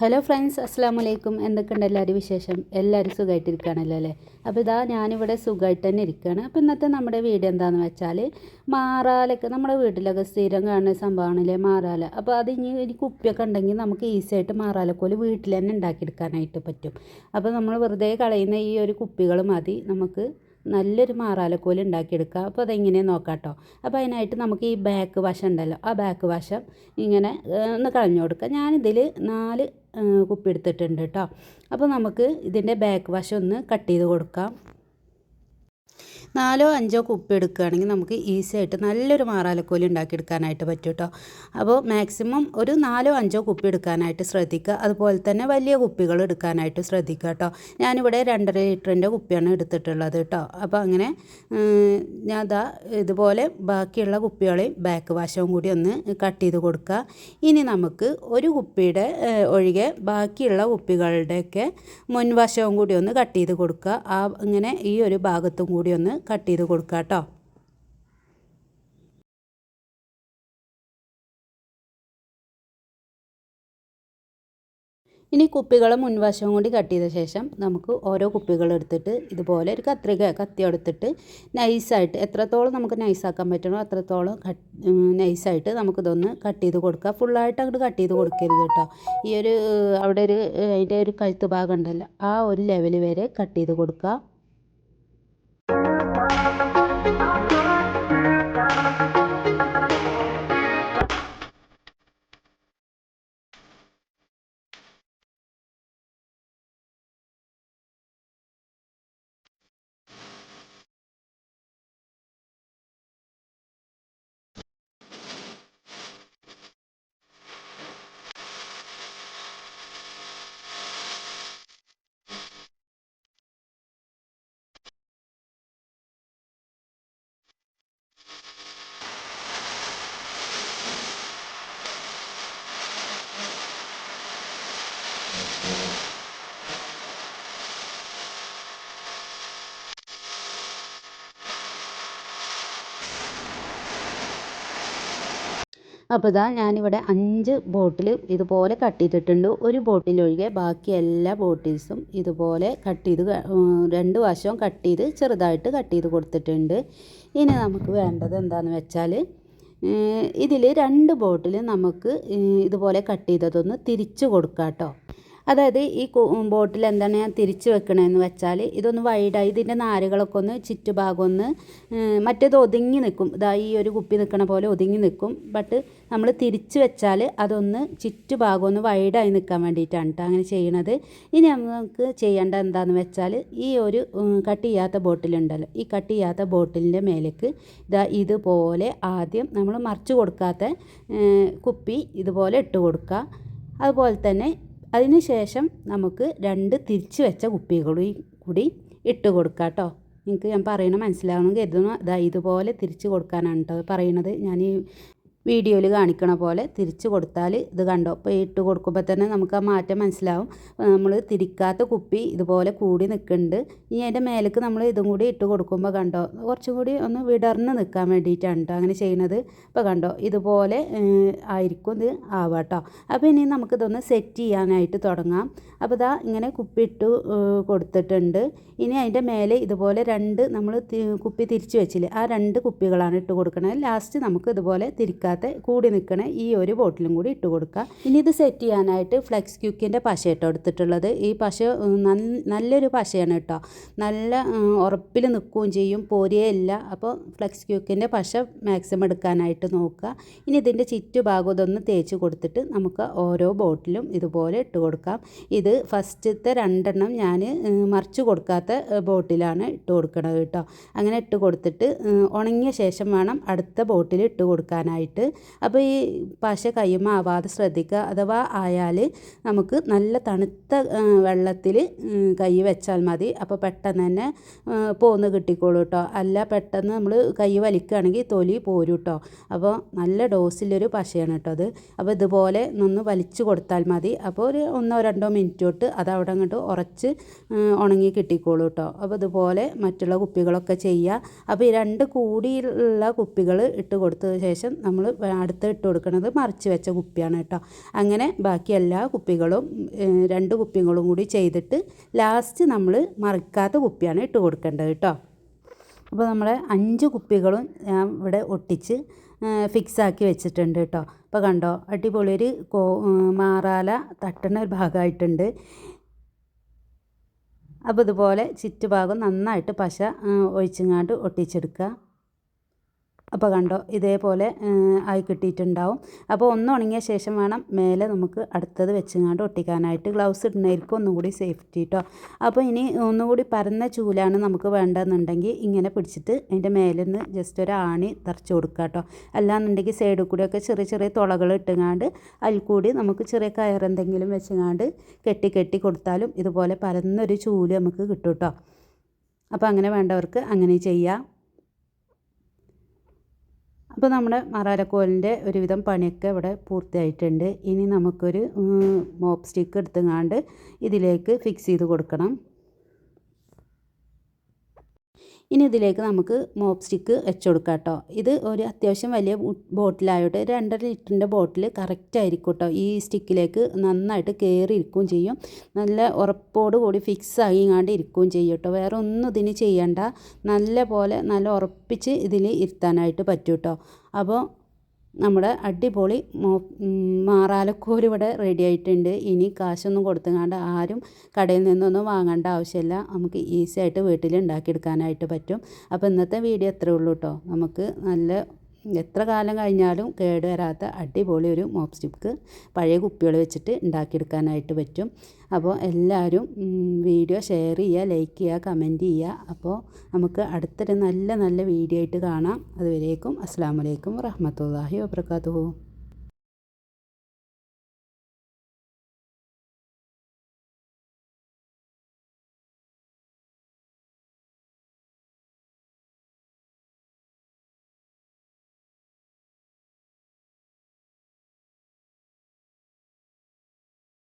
Hello friends അസ്സാം വലൈക്കും എന്തൊക്കെയുണ്ട് എല്ലാവരും വിശേഷം? എല്ലാവരും സുഖമായിട്ടിരിക്കുകയാണല്ലോ അല്ലേ? അപ്പോൾ ഇതാ ഞാനിവിടെ സുഖമായിട്ട് തന്നെ ഇരിക്കുകയാണ്. അപ്പോൾ ഇന്നത്തെ നമ്മുടെ വീട് എന്താണെന്ന് വെച്ചാൽ മാറാലൊക്കെ നമ്മുടെ വീട്ടിലൊക്കെ സ്ഥിരം കാണുന്ന സംഭവമാണല്ലേ മാറാല. അപ്പോൾ അത് ഇനി ഒരു കുപ്പിയൊക്കെ ഉണ്ടെങ്കിൽ നമുക്ക് ഈസി ആയിട്ട് മാറാലക്കോൽ വീട്ടിൽ തന്നെ ഉണ്ടാക്കിയെടുക്കാനായിട്ട് പറ്റും. അപ്പോൾ നമ്മൾ വെറുതെ കളയുന്ന ഈ ഒരു കുപ്പികൾ മതി. നമുക്ക് നല്ലൊരു മാറാലക്കോൽ ഉണ്ടാക്കിയെടുക്കുക അപ്പോൾ അതെങ്ങനെ നോക്കാം കേട്ടോ. അപ്പോൾ അതിനായിട്ട് നമുക്ക് ഈ ബാക്ക് വശം ഉണ്ടല്ലോ. ആ ബാക്ക് വശം ഇങ്ങനെ ഒന്ന് കളഞ്ഞു കൊടുക്കുക ഞാനിതിൽ നാല് കുപ്പി എടുത്തിട്ടുണ്ട് കേട്ടോ അപ്പോൾ നമുക്ക് ഇതിന്റെ ബാക്ക് വശം ഒന്ന് കട്ട് ചെയ്ത് കൊടുക്കാം. നാലോ അഞ്ചോ കുപ്പി എടുക്കുകയാണെങ്കിൽ നമുക്ക് ഈസി ആയിട്ട് നല്ലൊരു മാറാലക്കോലി ഉണ്ടാക്കിയെടുക്കാനായിട്ട് പറ്റും കേട്ടോ അപ്പോൾ മാക്സിമം ഒരു നാലോ അഞ്ചോ കുപ്പി എടുക്കാനായിട്ട് ശ്രദ്ധിക്കുക. അതുപോലെ തന്നെ വലിയ കുപ്പികൾ എടുക്കാനായിട്ട് ശ്രദ്ധിക്കുക കേട്ടോ ഞാനിവിടെ രണ്ടര ലിറ്ററിന്റെ കുപ്പിയാണ് എടുത്തിട്ടുള്ളത് കേട്ടോ അപ്പോൾ അങ്ങനെ ഞാൻ അതാ ഇതുപോലെ ബാക്കിയുള്ള കുപ്പികളെയും ബാക്ക് വാശവും കൂടി ഒന്ന് കട്ട് ചെയ്ത് കൊടുക്കുക. ഇനി നമുക്ക് ഒരു കുപ്പിയുടെ ഒഴികെ ബാക്കിയുള്ള കുപ്പികളുടെയൊക്കെ മുൻവശവും കൂടി ഒന്ന് കട്ട് ചെയ്ത് കൊടുക്കുക. ആ ഇങ്ങനെ ഈ ഒരു ഭാഗത്തും കൂടി ഒന്ന് കട്ട് ചെയ്ത് കൊടുക്കുക കേട്ടോ. ഇനി കുപ്പികളെ മുൻവശവും കൂടി കട്ട് ചെയ്ത ശേഷം നമുക്ക് ഓരോ കുപ്പികൾ എടുത്തിട്ട് ഇതുപോലെ ഒരു കത്രിക കത്തി എടുത്തിട്ട് നൈസായിട്ട് എത്രത്തോളം നമുക്ക് നൈസാക്കാൻ പറ്റണോ അത്രത്തോളം കട്ട് നൈസായിട്ട് നമുക്കിതൊന്ന് കട്ട് ചെയ്ത് കൊടുക്കുക. ഫുള്ളായിട്ട് അങ്ങോട്ട് കട്ട് ചെയ്ത് കൊടുക്കരുത് കേട്ടോ. ഈ ഒരു അവിടെ ഒരു അതിന്റെ ഒരു കഴുത്ത് ഭാഗം ഉണ്ടല്ലോ ആ ഒരു ലെവൽ വരെ കട്ട് ചെയ്ത് കൊടുക്കുക. അപ്പോൾ ഇതാ ഞാനിവിടെ അഞ്ച് ബോട്ടിൽ ഇതുപോലെ കട്ട് ചെയ്തിട്ടുണ്ട്. ഒരു ബോട്ടിൽ ഒഴികെ ബാക്കി എല്ലാ ബോട്ടിൽസും ഇതുപോലെ കട്ട് ചെയ്ത് രണ്ട് വശവും കട്ട് ചെയ്ത് ചെറുതായിട്ട് കട്ട് ചെയ്ത് കൊടുത്തിട്ടുണ്ട്. ഇനി നമുക്ക് വേണ്ടത് എന്താണെന്ന് വെച്ചാൽ ഇതിൽ രണ്ട് ബോട്ടിൽ നമുക്ക് ഇതുപോലെ കട്ട് ചെയ്തതൊന്ന് തിരിച്ചു കൊടുക്കാം കേട്ടോ അതായത് ഈ ബോട്ടിൽ എന്താണ് ഞാൻ തിരിച്ച് വെക്കണതെന്ന് വെച്ചാൽ ഇതൊന്ന് വൈഡായി ഇതിന്റെ നാരുകളൊക്കെ ഒന്ന് ചുറ്റുഭാഗം ഒന്ന് മറ്റേത് ഒതുങ്ങി നിൽക്കും. ഇതാ ഈ ഒരു കുപ്പി നിൽക്കണ പോലെ ഒതുങ്ങി നിൽക്കും. ബട്ട് നമ്മൾ തിരിച്ച് വെച്ചാൽ അതൊന്ന് ചുറ്റുഭാഗം ഒന്ന് വൈഡായി നിൽക്കാൻ വേണ്ടിയിട്ടാണ് കേട്ടോ അങ്ങനെ ചെയ്യണത്. ഇനി നമുക്ക് ചെയ്യേണ്ട എന്താണെന്ന് വെച്ചാൽ ഈ ഒരു കട്ട് ചെയ്യാത്ത ബോട്ടിലുണ്ടല്ലോ ഈ കട്ട് ചെയ്യാത്ത ബോട്ടിലിന്റെ മേലേക്ക് ഇതാ ഇതുപോലെ ആദ്യം നമ്മൾ മറിച്ച് കൊടുക്കാത്ത കുപ്പി ഇതുപോലെ ഇട്ട് കൊടുക്കുക. അതുപോലെ തന്നെ അതിന് ശേഷം നമുക്ക് രണ്ട് തിരിച്ച് വെച്ച കുപ്പികളും കൂടി ഇട്ട് കൊടുക്കുക കേട്ടോ. നിങ്ങൾക്ക് ഞാൻ പറയണ മനസ്സിലാവണം കരുതുന്നു. അതാ ഇതുപോലെ തിരിച്ച് കൊടുക്കാനാണ് കേട്ടോ പറയണത് ഞാൻ ഈ വീഡിയോയിൽ കാണിക്കണ പോലെ തിരിച്ച് കൊടുത്താൽ ഇത് കണ്ടോ? ഇപ്പോൾ ഇട്ട് കൊടുക്കുമ്പോൾ തന്നെ നമുക്ക് ആ മാറ്റം മനസ്സിലാവും. നമ്മൾ തിരിക്കാത്ത കുപ്പി ഇതുപോലെ കൂടി നിൽക്കുന്നുണ്ട് ഇനി അതിന്റെ മേലേക്ക് നമ്മൾ ഇതും കൂടി ഇട്ട് കൊടുക്കുമ്പോൾ കണ്ടോ? കുറച്ചും കൂടി ഒന്ന് വിടർന്ന് നിൽക്കാൻ വേണ്ടിയിട്ടാണ് കേട്ടോ അങ്ങനെ ചെയ്യുന്നത് ഇപ്പോൾ കണ്ടോ? ഇതുപോലെ ആയിരിക്കും ഇത് ആവുക കേട്ടോ അപ്പോൾ ഇനി നമുക്കിതൊന്ന് സെറ്റ് ചെയ്യാനായിട്ട് തുടങ്ങാം. അപ്പോൾ ഇതാ ഇങ്ങനെ കുപ്പി ഇട്ട് കൊടുത്തിട്ടുണ്ട്. ഇനി അതിന്റെ മേലെ ഇതുപോലെ രണ്ട് നമ്മൾ കുപ്പി തിരിച്ച് വെച്ചില്ലേ? ആ രണ്ട് കുപ്പികളാണ് ഇട്ട് കൊടുക്കണത്. ലാസ്റ്റ് നമുക്ക് ഇതുപോലെ തിരിക്കാത്ത കൂടി നിൽക്കണ ഈ ഒരു ബോട്ടിലും കൂടി ഇട്ട് കൊടുക്കുക. ഇനി ഇത് സെറ്റ് ചെയ്യാനായിട്ട് ഫ്ലെക്സ് ക്യൂക്കിന്റെ പശ ഇട്ടോ എടുത്തിട്ടുള്ളത്. ഈ പശ നല്ലൊരു പശയാണ് കേട്ടോ. നല്ല ഉറപ്പിൽ നിൽക്കുകയും ചെയ്യും. പോരുകയില്ല അപ്പോൾ ഫ്ലെക്സ് ക്യൂക്കിന്റെ പശ മാക്സിമം എടുക്കാനായിട്ട് നോക്കുക. ഇനി ഇതിന്റെ ചുറ്റുഭാഗം ഇതൊന്ന് തേച്ച് കൊടുത്തിട്ട് നമുക്ക് ഓരോ ബോട്ടിലും ഇതുപോലെ ഇട്ട് കൊടുക്കാം. ഇത് ഫസ്റ്റത്തെ രണ്ടെണ്ണം ഞാൻ മറിച്ച് കൊടുക്കാത്ത ബോട്ടിലാണ് ഇട്ട് കൊടുക്കണത് കേട്ടോ. അങ്ങനെ ഇട്ട് കൊടുത്തിട്ട് ഉണങ്ങിയ ശേഷം വേണം അടുത്ത ബോട്ടിൽ ഇട്ട് കൊടുക്കാനായിട്ട്. അപ്പോൾ ഈ പശ കയ്യുമ്പോൾ ആവാതെ ശ്രദ്ധിക്കുക അഥവാ ആയാൽ നമുക്ക് നല്ല തണുത്ത വെള്ളത്തിൽ കൈ വെച്ചാൽ മതി. അപ്പോൾ പെട്ടെന്ന് തന്നെ പോന്ന് കിട്ടിക്കോളൂ കേട്ടോ അല്ല പെട്ടെന്ന് നമ്മൾ കൈ വലിക്കുകയാണെങ്കിൽ തൊലി പോരും കേട്ടോ അപ്പോൾ നല്ല ഡോസിലൊരു പശയാണ് കേട്ടോ അത്. അപ്പോൾ ഇതുപോലെ ഒന്ന് വലിച്ചു കൊടുത്താൽ മതി. അപ്പോൾ ഒരു ഒന്നോ രണ്ടോ മിനിറ്റ് തൊട്ട് അത് അവിടെ അങ്ങോട്ട് ഉറച്ച് ഉണങ്ങി കിട്ടിക്കോളൂ കേട്ടോ അപ്പോൾ ഇതുപോലെ മറ്റുള്ള കുപ്പികളൊക്കെ ചെയ്യുക അപ്പോൾ ഈ രണ്ട് കൂടിയുള്ള കുപ്പികൾ ഇട്ട് കൊടുത്തതിന് ശേഷം നമ്മൾ അടുത്ത് ഇട്ട് കൊടുക്കുന്നത് മറിച്ച് വെച്ച കുപ്പിയാണ് കേട്ടോ. അങ്ങനെ ബാക്കി എല്ലാ കുപ്പികളും രണ്ട് കുപ്പികളും കൂടി ചെയ്തിട്ട് ലാസ്റ്റ് നമ്മൾ മറിക്കാത്ത കുപ്പിയാണ് ഇട്ട് കൊടുക്കേണ്ടത് കേട്ടോ. അപ്പോൾ നമ്മളെ അഞ്ച് കുപ്പികളും ഞാൻ ഇവിടെ ഒട്ടിച്ച് ഫിക്സാക്കി വെച്ചിട്ടുണ്ട് കേട്ടോ. അപ്പോൾ കണ്ടോ അടിപൊളി ഒരു കോ മാറാല തട്ടുന്ന ഒരു ഭാഗമായിട്ടുണ്ട്. അപ്പോൾ ഇതുപോലെ ചുറ്റുഭാഗം നന്നായിട്ട് പശ ഒഴിച്ചിങ്ങാണ്ട് ഒട്ടിച്ചെടുക്കുക. അപ്പോൾ കണ്ടോ ഇതേപോലെ ആയി കിട്ടിയിട്ടുണ്ടാവും. അപ്പോൾ ഒന്ന് ഉണങ്ങിയ ശേഷം വേണം മേലെ നമുക്ക് അടുത്തത് വെച്ചങ്ങാണ്ട് ഒട്ടിക്കാനായിട്ട് ഗ്ലൗസ് ഇടുന്നതായിരിക്കും ഒന്നും കൂടി സേഫ്റ്റി കേട്ടോ അപ്പോൾ ഇനി ഒന്നുകൂടി പരന്ന ചൂലാണ് നമുക്ക് വേണ്ടതെന്നുണ്ടെങ്കിൽ ഇങ്ങനെ പിടിച്ചിട്ട് അതിന്റെ മേലെ നിന്ന് ജസ്റ്റ് ഒരു ആണി തറച്ച് കൊടുക്കുക കേട്ടോ അല്ലാന്നുണ്ടെങ്കിൽ സൈഡിൽ കൂടിയൊക്കെ ചെറിയ ചെറിയ തുളകൾ ഇട്ടുങ്ങാണ്ട് അതിൽ കൂടി നമുക്ക് ചെറിയ കയർ എന്തെങ്കിലും വെച്ചങ്ങാണ്ട് കെട്ടി കെട്ടി കൊടുത്താലും ഇതുപോലെ പരന്നൊരു ചൂൽ നമുക്ക് കിട്ടും കേട്ടോ അപ്പോൾ അങ്ങനെ വേണ്ടവർക്ക് അങ്ങനെ ചെയ്യാം. അപ്പോൾ നമ്മുടെ മറാലക്കോലിന്റെ ഒരുവിധം പണിയൊക്കെ ഇവിടെ പൂർത്തിയായിട്ടുണ്ട്. ഇനി നമുക്കൊരു മോപ്പ് സ്റ്റിക്ക് എടുത്തുങ്ങാണ്ട് ഇതിലേക്ക് ഫിക്സ് ചെയ്ത് കൊടുക്കണം. ഇനി ഇതിലേക്ക് നമുക്ക് മോപ്പ് സ്റ്റിക്ക് വെച്ച് കൊടുക്കാം കേട്ടോ. ഇത് ഒരു അത്യാവശ്യം വലിയ ബോട്ടിലായോട്ട് രണ്ടര ലിറ്ററിന്റെ ബോട്ടിൽ കറക്റ്റ് ആയിരിക്കും കേട്ടോ. ഈ സ്റ്റിക്കിലേക്ക് നന്നായിട്ട് കയറി ഇരിക്കുകയും ചെയ്യും. നല്ല ഉറപ്പോട് കൂടി ഫിക്സ് ആയിങ്ങാണ്ട് ഇരിക്കുകയും ചെയ്യും കേട്ടോ. വേറെ ഒന്നും ഇതിന് ചെയ്യണ്ട. നല്ല പോലെ നല്ല ഉറപ്പിച്ച് ഇതിൽ ഇരുത്താനായിട്ട് പറ്റും കേട്ടോ. അപ്പോൾ നമ്മുടെ അടിപൊളി മോ മാറാലക്കോൽ ഇവിടെ റെഡി ആയിട്ടുണ്ട്. ഇനി കാശൊന്നും കൊടുത്തുങ്ങാണ്ട് ആരും കടയിൽ നിന്നൊന്നും വാങ്ങേണ്ട ആവശ്യമില്ല. നമുക്ക് ഈസി ആയിട്ട് വീട്ടിൽ ഉണ്ടാക്കിയെടുക്കാനായിട്ട് പറ്റും. അപ്പോൾ ഇന്നത്തെ വീഡിയോ എത്രയേ ഉള്ളൂ കേട്ടോ നമുക്ക് നല്ല എത്ര കാലം കഴിഞ്ഞാലും കേട് വരാത്ത അടിപൊളി ഒരു മോപ്പ് സ്റ്റിക്ക് പഴയ കുപ്പികൾ വെച്ചിട്ട് ഉണ്ടാക്കിയെടുക്കാനായിട്ട് പറ്റും. അപ്പോൾ എല്ലാവരും വീഡിയോ ഷെയർ ചെയ്യുക ലൈക്ക് ചെയ്യുക കമന്റ് ചെയ്യുക. അപ്പോൾ നമുക്ക് അടുത്തൊരു നല്ല നല്ല വീഡിയോ ആയിട്ട് കാണാം. അതുവരേക്കും അസ്സാം വലൈക്കും വറഹമത്തല്ലാഹി വാബർക്കാത്തു